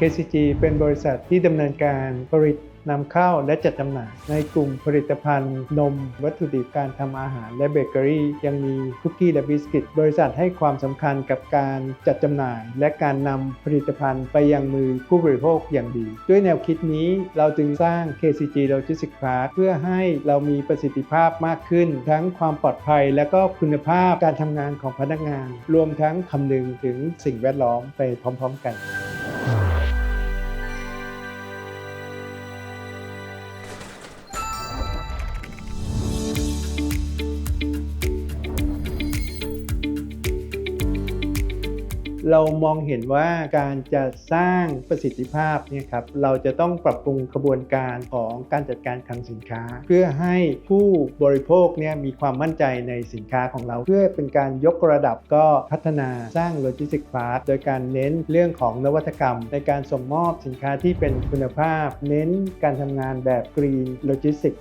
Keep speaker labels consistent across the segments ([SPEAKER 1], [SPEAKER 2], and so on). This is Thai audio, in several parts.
[SPEAKER 1] KCG เป็นบริษัทที่ดำเนินการผลิตนำเข้าและจัดจำหน่าย ในกลุ่มผลิตภัณฑ์ นม วัตถุดิบการทำอาหารและเบเกอรี่ ยังมีคุกกี้และบิสกิต บริษัทให้ความสำคัญกับการจัดจำหน่าย และการนำผลิตภัณฑ์ไปยังมือผู้บริโภคอย่างดี ด้วยแนวคิดนี้เราจึงสร้าง KCG Logistics Park เพื่อให้เรามีประสิทธิภาพมากขึ้น ทั้งความปลอดภัย และก็คุณภาพการทำงานของพนักงาน รวมทั้งคำนึงถึงสิ่งแวดล้อมไปพร้อม ๆ กัน เรามองเห็นว่าการจะสร้างประสิทธิภาพเนี่ยครับเราจะต้องปรับปรุงกระบวนการของการจัดการคลังสินค้า เพื่อให้ผู้บริโภคเนี่ยมีความมั่นใจในสินค้าของเรา เพื่อเป็นการยกระดับก็พัฒนาสร้างโลจิสติกส์พาร์โดยการเน้นเรื่องของนวัตกรรม ในการส่งมอบสินค้าที่เป็นคุณภาพ เน้นการทำงานแบบกรีนโลจิสติก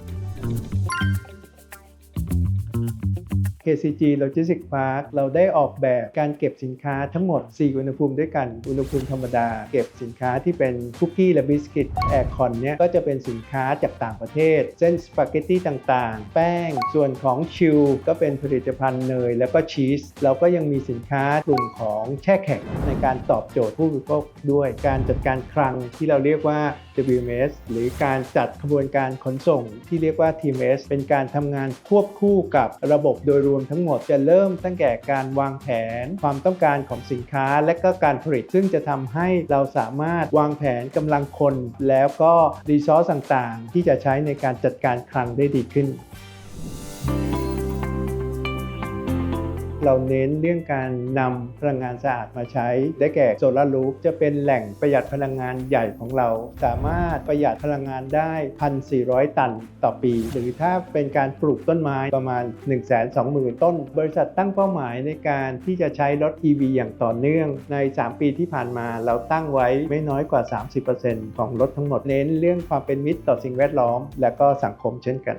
[SPEAKER 1] KCG Logistics Park เราได้ออกแบบการเก็บสินค้าทั้งหมด 4 อุณหภูมิด้วยกัน อุณหภูมิธรรมดา เก็บสินค้าที่เป็นคุกกี้และบิสกิตแอร์คอนเนี่ยก็จะเป็นสินค้าจากต่างประเทศ เส้นสปาเกตตี้ต่างๆ แป้ง ส่วนของชิลก็เป็นผลิตภัณฑ์เนย แล้วก็ชีส เราก็ยังมีสินค้ากลุ่มของแช่แข็งในการตอบโจทย์ผู้บริโภคด้วยการจัดการคลังที่เราเรียกว่า WMS หรือการจัดขบวนการขนส่งที่เรียกว่า TMS เป็นการทำงานควบคู่กับระบบโดยรวมทั้งหมดจะเริ่มตั้งแต่การวางแผนความต้องการของสินค้าและก็การผลิต ซึ่งจะทำให้เราสามารถวางแผนกำลังคน แล้วก็รีซอสต่างๆ ที่จะใช้ในการจัดการคลังได้ดีขึ้น เราเน้นเรื่องการนำพลังงานสะอาดมาใช้ ได้แก่โซลารูฟจะเป็นแหล่งประหยัดพลังงานใหญ่ของเรา สามารถประหยัดพลังงานได้ 1,400 ตันต่อปี หรือถ้าเป็นการปลูกต้นไม้ประมาณ 120,000 ต้น บริษัทตั้งเป้าหมายในการที่จะใช้รถ EV อย่างต่อเนื่อง ใน 3 ปีที่ผ่านมาเราตั้งไว้ไม่น้อยกว่า 30%ของรถทั้งหมดเน้นเรื่องความเป็นมิตรต่อสิ่งแวดล้อม และก็สังคมเช่นกัน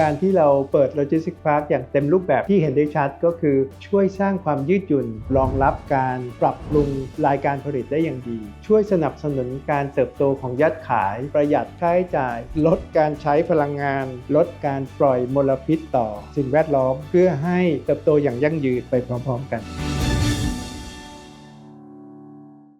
[SPEAKER 1] การที่เราเปิดโลจิสติกพาร์คอย่างเต็มรูปแบบที่เห็นได้ชัดก็คือช่วยสร้างความยืดหยุ่น รองรับการปรับปรุงรายการผลิตได้อย่างดี ช่วยสนับสนุนการเติบโตของยอดขาย ประหยัดค่าใช้จ่าย ลดการใช้พลังงาน ลดการปล่อยมลพิษต่อสิ่งแวดล้อม เพื่อให้เติบโตอย่างยั่งยืนไปพร้อม ๆ กัน